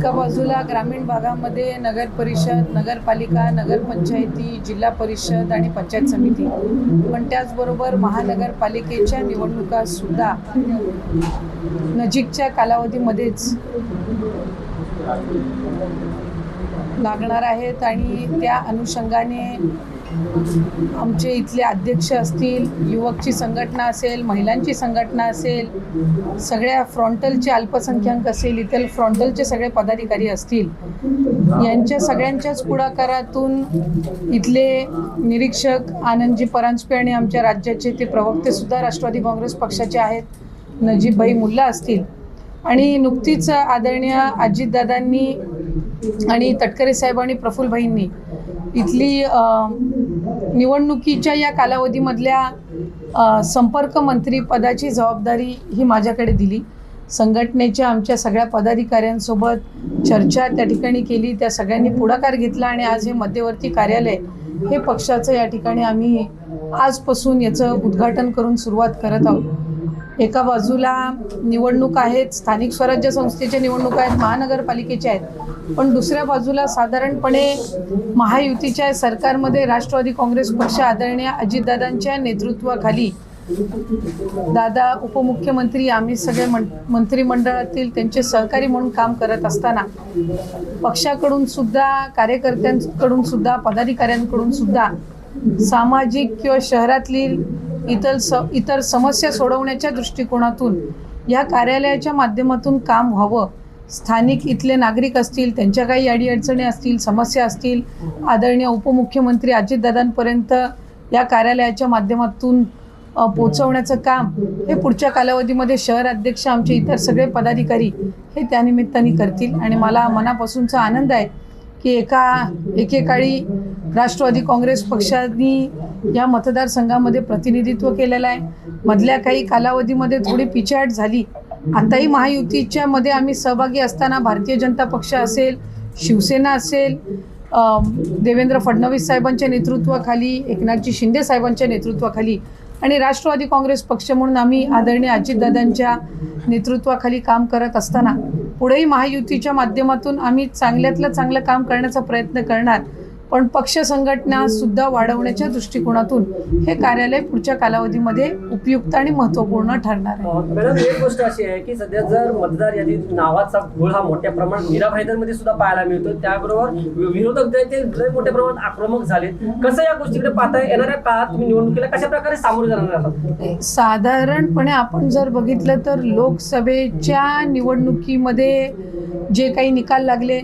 एका बाजूला ग्रामीण भागामध्ये नगर परिषद नगरपालिका नगरपंचायती जिल्हा परिषद आणि पंचायत समिती. पण त्याचबरोबर महानगरपालिकेच्या निवडणुका सुद्धा नजीकच्या कालावधीमध्येच लागणार आहेत आणि त्या अनुषंगाने आमचे इथले अध्यक्ष असतील युवकची संघटना असेल महिलांची संघटना असेल सगळ्या फ्रॉन्टलचे अल्पसंख्याक असेल इतर फ्रॉन्टलचे सगळे पदाधिकारी असतील यांच्या सगळ्यांच्याच पुढाकारातून इथले निरीक्षक आनंदजी परांजपे आणि आमच्या राज्याचे ते प्रवक्ते सुद्धा राष्ट्रवादी काँग्रेस पक्षाचे आहेत नजीबभाई मुल्ला असतील. आणि नुकतीच आदरणीय अजितदादांनी आणि तटकरे साहेब आणि प्रफुल्लभाईंनी इथली निवडणुकीच्या या कालावधीमधल्या संपर्क मंत्री पदाची जबाबदारी ही माझ्याकडे दिली. संघटनेच्या आमच्या सगळ्या पदाधिकाऱ्यांसोबत चर्चा त्या ठिकाणी केली त्या सगळ्यांनी पुढाकार घेतला आणि आज हे मध्यवर्ती कार्यालय हे पक्षाचं या ठिकाणी आम्ही आजपासून याचं उद्घाटन करून सुरुवात करत आहोत. एका बाजूला निवडणूक आहेत स्थानिक स्वराज्य संस्थेच्या निवडणूक आहेत महानगरपालिकेच्या आहेत. पण दुसऱ्या बाजूला साधारणपणे महायुतीच्या सरकारमध्ये राष्ट्रवादी काँग्रेस पक्ष आदरणीय अजितदादांच्या नेतृत्वाखाली दादा उपमुख्यमंत्री आम्ही सगळे मं मंत्रिमंडळातील त्यांचे सहकारी म्हणून काम करत असताना पक्षाकडून सुद्धा कार्यकर्त्यांकडून सुद्धा पदाधिकाऱ्यांकडून सुद्धा सामाजिक किंवा शहरातली इतर स इतर समस्या सोडवण्याच्या दृष्टिकोनातून या कार्यालयाच्या माध्यमातून काम व्हावं. स्थानिक इथले नागरिक असतील त्यांच्या काही अडीअडचणी असतील समस्या असतील आदरणीय उपमुख्यमंत्री अजितदादांपर्यंत या कार्यालयाच्या माध्यमातून पोचवण्याचं काम हे पुढच्या कालावधीमध्ये शहर अध्यक्ष आमचे इतर सगळे पदाधिकारी हे त्यानिमित्ताने करतील. आणि मला मनापासूनचा आनंद आहे की एका एकेकाळी राष्ट्रवादी काँग्रेस पक्षांनी या मतदारसंघामध्ये प्रतिनिधित्व केलेलं आहे. मधल्या काही कालावधीमध्ये थोडी पिछाट झाली. आताही महायुतीच्या मध्ये आम्ही सहभागी असताना भारतीय जनता पक्ष असेल शिवसेना असेल देवेंद्र फडणवीस साहेबांच्या नेतृत्वाखाली एकनाथजी शिंदे साहेबांच्या नेतृत्वाखाली आणि राष्ट्रवादी काँग्रेस पक्ष म्हणून आम्ही आदरणीय अजितदादांच्या नेतृत्वाखाली काम करत असताना पुढेही महायुतीच्या माध्यमातून आम्ही चांगल्यातलं चांगलं काम करण्याचा प्रयत्न करणार पण पक्ष संघटना सुद्धा वाढवण्याच्या दृष्टिकोनातूून हे कार्यालय पुढच्या कालावधीमध्ये उपयुक्त आणि महत्त्वपूर्ण ठरणार आहे. मॅडम एक गोष्ट अशी आहे की सध्या जर मतदार यादीत नावाचा घोळ हा मोठ्या प्रमाणात मीरा भाईदरमध्ये सुद्धा पाहायला मिळतो. त्याबरोबर विरोधक जे ते लय मोठ्या प्रमाणात आक्रमक झालेत. कसं या गोष्टीकडे पाहता येणाऱ्या काळात तुम्ही निवडणुकीला कशा प्रकारे सामोरे जाणार साधारणपणे आपण जर बघितलं तर लोकसभेच्या निवडणुकीमध्ये जे काही निकाल लागले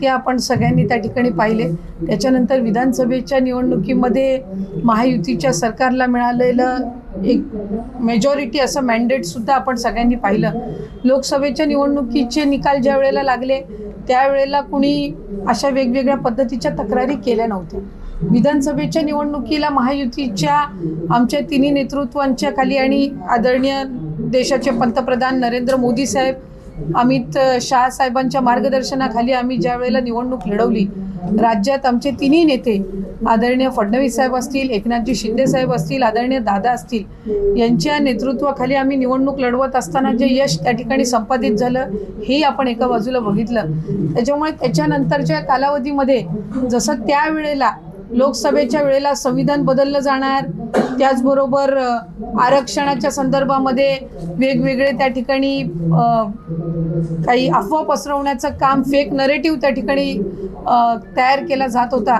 ते आपण सगळ्यांनी त्या ठिकाणी पाहिले. त्याच्यानंतर विधानसभेच्या निवडणुकीमध्ये महायुतीच्या सरकारला मिळालेलं एक मेजॉरिटी असं मॅन्डेटसुद्धा आपण सगळ्यांनी पाहिलं. लोकसभेच्या निवडणुकीचे निकाल ज्या वेळेला लागले त्यावेळेला कुणी अशा वेगवेगळ्या पद्धतीच्या तक्रारी केल्या नव्हत्या. विधानसभेच्या निवडणुकीला महायुतीच्या आमच्या तिन्ही नेतृत्वांच्या खाली आणि आदरणीय देशाचे पंतप्रधान नरेंद्र मोदी साहेब अमित शाह साहेबांच्या मार्गदर्शनाखाली आम्ही ज्या वेळेला निवडणूक लढवली राज्यात आमचे तिन्ही नेते आदरणीय फडणवीस साहेब असतील एकनाथजी शिंदे साहेब असतील आदरणीय दादा असतील यांच्या नेतृत्वाखाली आम्ही निवडणूक लढवत असताना जे यश त्या ठिकाणी संपादित झालं हेही आपण एका बाजूला बघितलं. त्याच्यामुळे त्याच्यानंतरच्या कालावधीमध्ये जसं त्यावेळेला लोकसभेच्या वेळेला संविधान बदललं जाणार. त्याचबरोबर आरक्षणाच्या संदर्भामध्ये वेगवेगळे त्या ठिकाणी काही अफवा पसरवण्याचं काम फेक नरेटिव्ह त्या ठिकाणी तयार केला जात होता.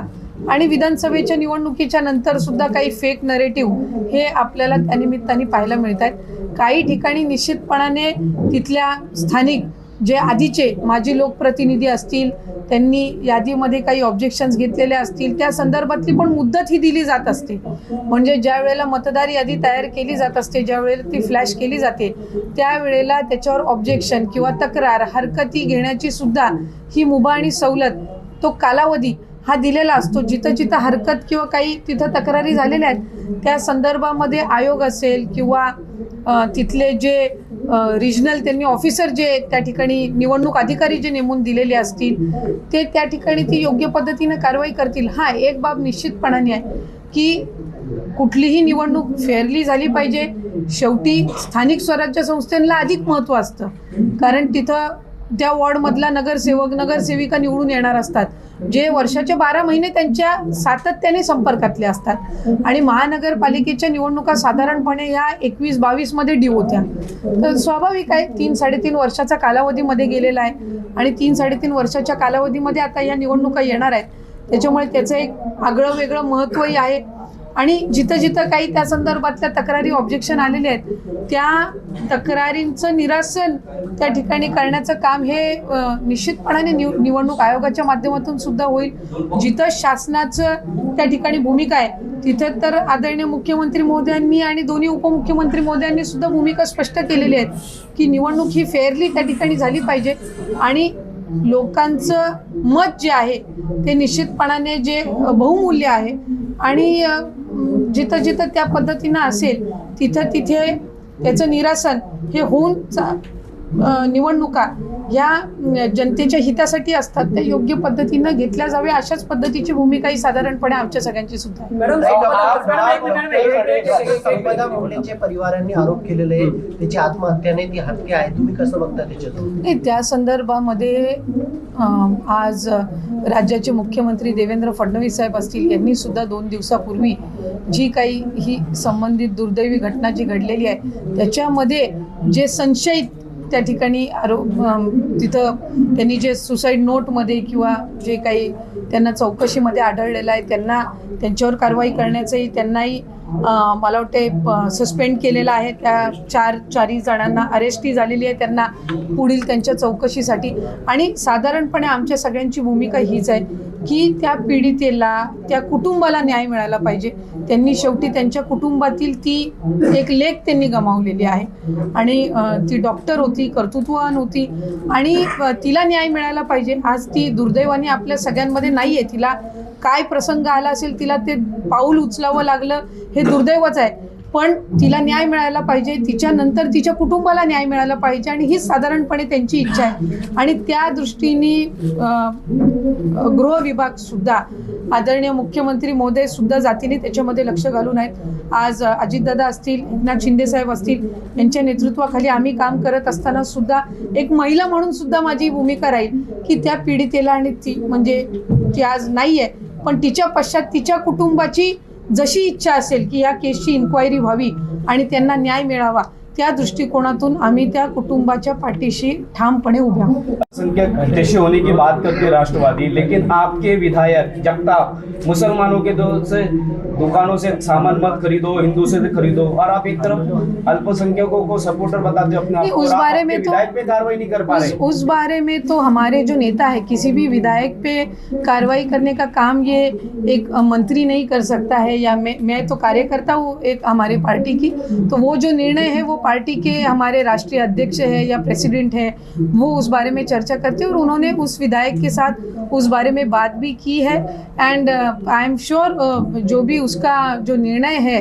आणि विधानसभेच्या निवडणुकीच्या नंतर सुद्धा काही फेक नरेटिव्ह हे आपल्याला त्यानिमित्ताने पाहायला मिळत आहेत. काही ठिकाणी निश्चितपणाने तिथल्या स्थानिक जे आधीचे माजी लोकप्रतिनिधी असतील त्यांनी यादीमध्ये काही ऑब्जेक्शन्स घेतलेले असतील त्या संदर्भातली पण मुद्दत ही दिली जात असते. म्हणजे ज्या वेळेला मतदार यादी तयार केली जात असते ज्या वेळेला ती फ्लॅश केली जाते त्यावेळेला त्याच्यावर ऑब्जेक्शन किंवा तक्रार हरकती घेण्याची सुद्धा ही मुभा आणि सवलत तो कालावधी हा दिलेला असतो. जिथं जिथं हरकत किंवा काही तिथं तक्रारी झालेल्या आहेत त्या संदर्भामध्ये आयोग असेल किंवा तिथले जे रिजनल त्यांनी ऑफिसर जे त्या ठिकाणी निवडणूक अधिकारी जे नेमून दिलेले असतील ते त्या ठिकाणी ती योग्य पद्धतीनं कारवाई करतील. हा एक बाब निश्चितपणाने आहे की कुठलीही निवडणूक फेअरली झाली पाहिजे. शेवटी स्थानिक स्वराज्य संस्थांना अधिक महत्त्व असतं. कारण तिथं त्या वॉर्डमधला नगरसेवक नगरसेविका निवडून येणार असतात. जे वर्षाचे बारा महिने त्यांच्या सातत्याने संपर्कातले असतात. आणि महानगरपालिकेच्या निवडणुका साधारणपणे ह्या एकवीस बावीसमध्ये डी होत्या. तर स्वाभाविक आहे तीन साडेतीन वर्षाचा कालावधीमध्ये गेलेला आहे. आणि तीन साडेतीन वर्षाच्या कालावधीमध्ये आता या निवडणुका येणार आहेत. त्याच्यामुळे त्याचं एक आगळं वेगळं महत्त्वही आहे. आणि जिथं जिथं काही त्या संदर्भातल्या तक्रारी ऑब्जेक्शन आलेले आहेत त्या तक्रारींचं निरासन त्या ठिकाणी करण्याचं काम हे निश्चितपणाने निव निवडणूक आयोगाच्या माध्यमातून सुद्धा होईल. जिथं शासनाचं त्या ठिकाणी भूमिका आहे तिथे तर आदरणीय मुख्यमंत्री महोदयांनी आणि दोन्ही उपमुख्यमंत्री महोदयांनी सुद्धा भूमिका स्पष्ट केलेली आहेत की निवडणूक ही फेअरली त्या ठिकाणी झाली पाहिजे. आणि लोकांचं मत जे आहे ते निश्चितपणाने जे बहुमूल्य आहे आणि जिथं जिथं त्या पद्धतीनं असेल तिथं तिथे त्याचं निरासन हे होऊन चा- निवडणुका ह्या अ, जनतेच्या हितासाठी असतात त्या योग्य पद्धतीनं घेतल्या जाव्या अशाच पद्धतीची भूमिका ही साधारणपणे आमच्या सगळ्यांची सुद्धा परिवारांनी आरोप केलेले आहे त्याची आत्महत्या नाही ती हत्या आहे. तुम्ही कसं बघता त्याच्यातून? नाही त्या संदर्भामध्ये आज राज्याचे मुख्यमंत्री देवेंद्र फडणवीस साहेब असतील यांनी सुद्धा दोन दिवसापूर्वी जी काही ही संबंधित दुर्दैवी घटना जी घडलेली आहे त्याच्यामध्ये जे संशयित त्या ठिकाणी आरो तिथं त्यांनी जे सुसाईड नोटमध्ये किंवा जे काही त्यांना चौकशीमध्ये आढळलेलं आहे त्यांना त्यांच्यावर कारवाई करण्याचंही त्यांनाही मला वाटते सस्पेंड केलेलं आहे. त्या चार चारही जणांना अरेस्टही झालेली आहे. त्यांना पुढील त्यांच्या चौकशीसाठी. आणि साधारणपणे आमच्या सगळ्यांची भूमिका हीच आहे. की त्या पीडितेला त्या कुटुंबाला न्याय मिळाला पाहिजे. त्यांनी शेवटी त्यांच्या कुटुंबातील ती एक लेख त्यांनी गमावलेली आहे. आणि ती डॉक्टर होती कर्तृत्ववान होती आणि तिला न्याय मिळायला पाहिजे. आज ती दुर्दैवाने आपल्या सगळ्यांमध्ये नाही आहे तिला काय प्रसंग आला असेल तिला ते पाऊल उचलावं लागलं हे दुर्दैवच आहे. पण तिला न्याय मिळायला पाहिजे तिच्यानंतर तिच्या कुटुंबाला न्याय मिळाला पाहिजे आणि हीच साधारणपणे त्यांची इच्छा आहे. आणि त्या दृष्टीने गृह विभाग सुद्धा आदरणीय मुख्यमंत्री मोदय सुद्धा जातीने त्याच्यामध्ये लक्ष घालून आहेत. आज अजितदादा असतील एकनाथ शिंदे साहेब असतील यांच्या नेतृत्वाखाली आम्ही काम करत असताना सुद्धा एक महिला म्हणून सुद्धा माझी भूमिका राहील की त्या पीडितेला आणि ती म्हणजे ती आज नाही आहे पण तिच्या पश्चात तिच्या कुटुंबाची जशी इच्छा असेल की या केसची इन्क्वायरी व्हावी आणि त्यांना न्याय मिळावा त्या दृष्टिकोनातून आम्ही त्या कुटुंबाच्या पाठीशी ठामपणे उभे आहोत अल्पसंख्यक हितैषी होने की बात करते राष्ट्रवादी लेकिन आपके विधायक जगताप मुसलमानों के दो से दुकानों से सामान मत खरीदो हिंदू से खरीदो और आप एक तरफ अल्पसंख्यकों को सपोर्टर बताते हो अपने उस बारे में तो- पे कार्रवाई नहीं कर पा रहे। उस बारे में तो हमारे जो नेता है किसी भी विधायक पे कार्रवाई करने का काम ये एक मंत्री नहीं कर सकता है या मैं मैं तो कार्यकर्ता हूँ एक हमारे पार्टी की तो वो जो निर्णय है वो पार्टी के हमारे राष्ट्रीय अध्यक्ष है या प्रेसिडेंट है वो उस बारे में चर्चा करते हैं और उन्होंने उस विधायक के साथ उस बारे में बात भी की है एंड आई एम श्योर जो भी उसका जो निर्णय है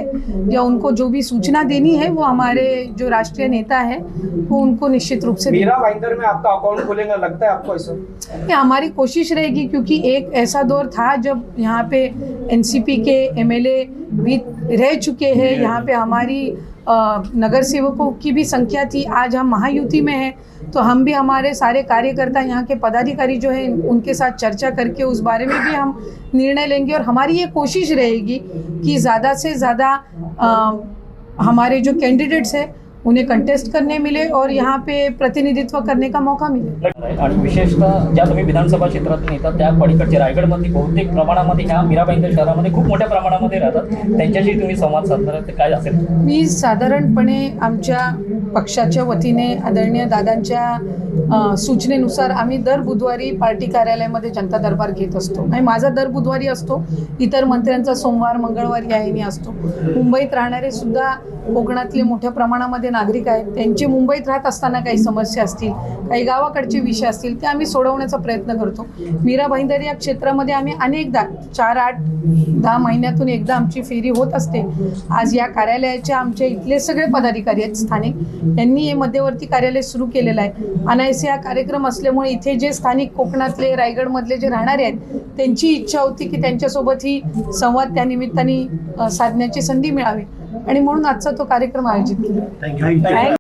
या उनको जो भी सूचना देनी है वो हमारे जो राष्ट्रीय नेता है वो उनको निश्चित रूप से। मीरा में आपका अकाउंट खुलेगा लगता है आपको ऐसा हमारी कोशिश रहेगी क्योंकि एक ऐसा दौर था जब यहाँ पे एनसीपी के एमएलए भी रह चुके हैं। यहाँ पे हमारी नगर सेवकों की भी संख्या थी। आज हम महायुति में हैं तो हम भी हमारे सारे कार्यकर्ता यहाँ के पदाधिकारी जो हैं उनके साथ चर्चा करके उस बारे में भी हम निर्णय लेंगे और हमारी ये कोशिश रहेगी कि ज़्यादा से ज़्यादा हमारे जो कैंडिडेट्स हैं उन्हें कंटेस्ट करने मिले और यहाँ पे प्रतिनिधित्व करने का मौका मिले। आहे. आणि विशेषतः ज्या तुम्ही विधानसभा क्षेत्रातून येतात त्या पलीकडचे रायगडमध्ये बहुतेक प्रमाणामध्ये ह्या मीराबाईंदर शहरामध्ये खूप मोठ्या प्रमाणामध्ये राहतात. त्यांच्याशी तुम्ही संवाद साधणार ते काय असेल? मी साधारणपणे आमच्या पक्षाच्या वतीने आदरणीय दादांच्या सूचनेनुसार आम्ही दर बुधवारी पार्टी कार्यालयामध्ये जनता दरबार घेत असतो. आणि माझा दर बुधवारी असतो. इतर मंत्र्यांचा सोमवार मंगळवार या याने असतो. मुंबईत राहणारे सुद्धा कोकणातले मोठ्या प्रमाणामध्ये नागरिक आहेत. त्यांचे मुंबईत राहत असताना काही समस्या असतील काही गावाकडचे विषय असतील ते आम्ही सोडवण्याचा प्रयत्न करतो. मीरा भाईंदर या क्षेत्रामध्ये आम्ही अनेकदा चार आठ दहा महिन्यातून एकदा आमची फेरी होत असते. आज या कार्यालयाचे आमचे इथले सगळे पदाधिकारी आहेत स्थानिक. यांनी हे मध्यवर्ती कार्यालय सुरू केलेलं आहे. अनायसे हा कार्यक्रम असल्यामुळे इथे जे स्थानिक कोकणातले रायगडमधले जे राहणारे आहेत त्यांची इच्छा होती की त्यांच्यासोबत ही संवाद त्या निमित्ताने साधण्याची संधी मिळावी. आणि म्हणून आजचा तो कार्यक्रम आयोजित केला.